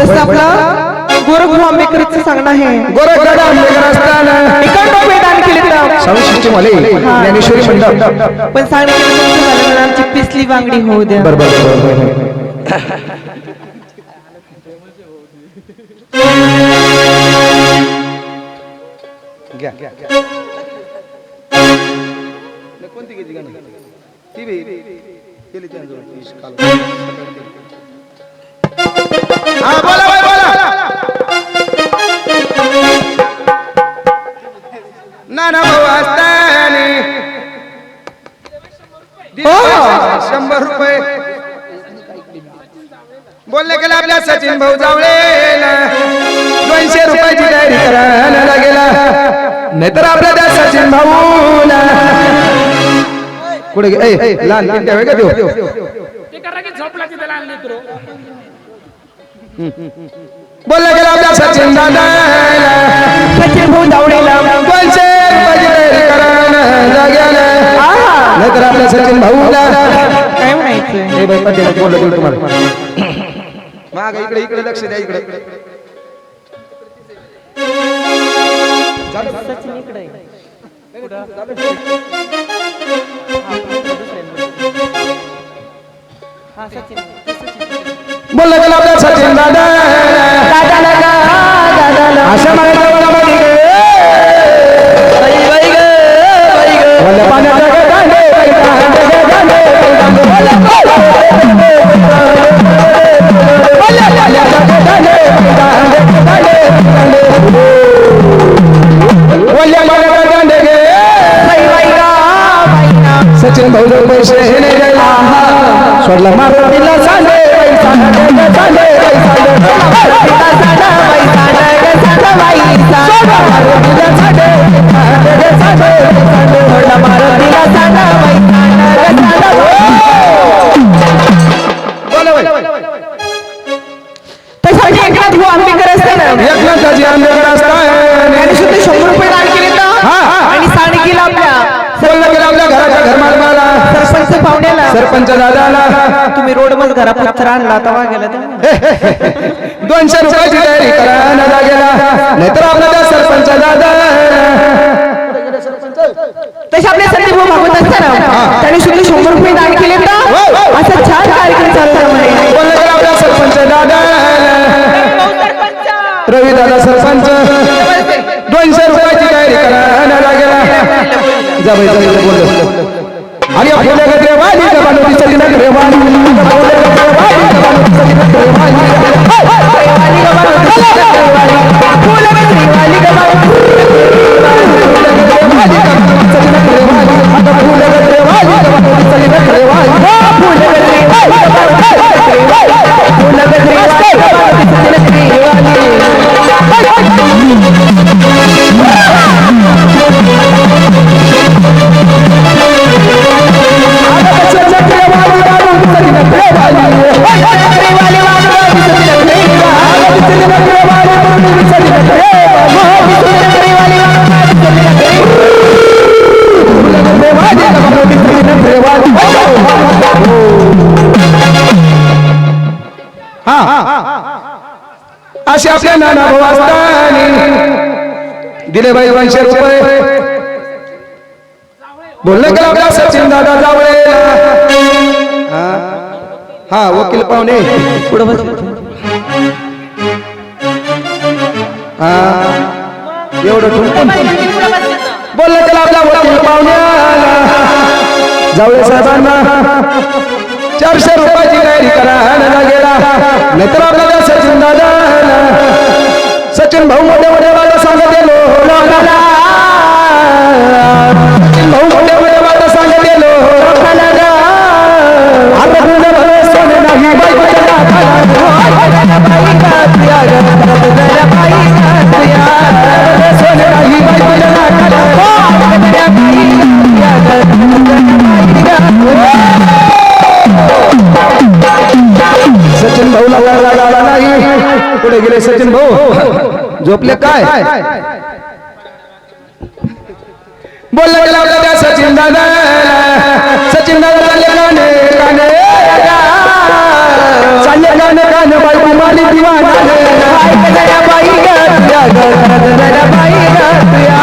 तसं आपलं गोरखभाऊ आंबेकरचं सांगणं आहे. गोरखगड आंबेडकर असताना निकंड वेदान केले तर सविशिष्ट मले ज्ञानेश्वरी मंडळ पण झालं ना, आमची पिसली बांगडी होऊ द्या. बरोबर घ्या कोणती घ्यायची गाणी ती बी. केली त्यांच्याजवळ. हा बोला बाई, बोला नाना भाऊ असतानी हो. शंभर रुपये बोलले गेला आपल्या सचिन भाऊ जावळे दोनशे रुपयाची तयारी करायला गेला नाहीतर आपल्या त्या सचिन भाऊ कुठे लहान लहान ठेवाय का देऊ झोपला तिथे लहान लेकरू बोलले गेला आपल्या सचिन दादा सचिन भाऊ आहा. नाहीतर आपल्या सचिन भाऊला काय म्हणायचं बोललो तुम्हाला. माग इकडे इकडे लक्ष द्या इकडे. सचिन इकडे. हा सचिन. सचिन दादा दादाला का दादाला असं म्हणायचं मला माहिती बोलल्या पाण्याचा ग दांडे, बाई पाण्याचा ग दांडे, बाई दांडे. बोलल्या पाण्याचा ग दांडे, बाई दांडे, दांडे, दांडे. बोलल्या पाण्याचा दांडे गे, बाई, बाई गा, बाई गा. सचिन भाऊ जर पैसे नाही द्यायला सोडला मारून दिला सांडे आणि केला आपल्या बोललं गेलं आपल्या घराच्या पाहुण्याला सरपंच दादाला. तुम्ही रोडमध्ये घरा पत्थर आणला तेव्हा गेला दोनशे रुपयाची तयारी करायला गेला. नाहीतर आपला त्या सरपंच दादा. तसे आपले संदीप भागवत असते ना त्यांनी सुद्धा शंभर रुपये दान केले तर असं छान कार्यक्रम म्हणे गेलं आपला सरपंच दादा. रवी दादा सरपंच. दोनशे रुपयाची तयारी करायला गेला. जा बोल आणि आपल्या गजरे वाली जबानी सजन गजरे वाली आपल्या गजरे वाली जबानी सजन गजरे वाली वाली जबानी सजन गजरे वाली फुल गजरे वाली जबानी वाली जबानी सजन गजरे वाली आता फुल गजरे वाली जबानी सजन गजरे वाली फुल गजरे वाली जबानी सजन गजरे वाली फुल गजरे वाली जबानी सजन गजरे असे आपल्या नाना भाऊ असताना दिले बाई दोनशे रुपये. बोलणं का आपल्या सचिन दादा जावळे? हा. वकील पाहुणे. पुढे हा. एवढं ठुमकून बोललं त्याला आपला वकील पाहुण्याला. जावळे साहेबांना. चारशे रुपयाची तयारी करायला गेला. नाहीतर आपल्याला सचिन दादा सचिन भाऊ मोठे मोठे वाला सांगत गेलो भाऊ सचिन झोपले काय बोलला गेला होता त्या सचिन दादा सचिन दादा चालले गाणे गाणे चालले गाणे गाणे बायको तुम्हारी दीवाना बाई गजरा बाई ग बाई ग तुया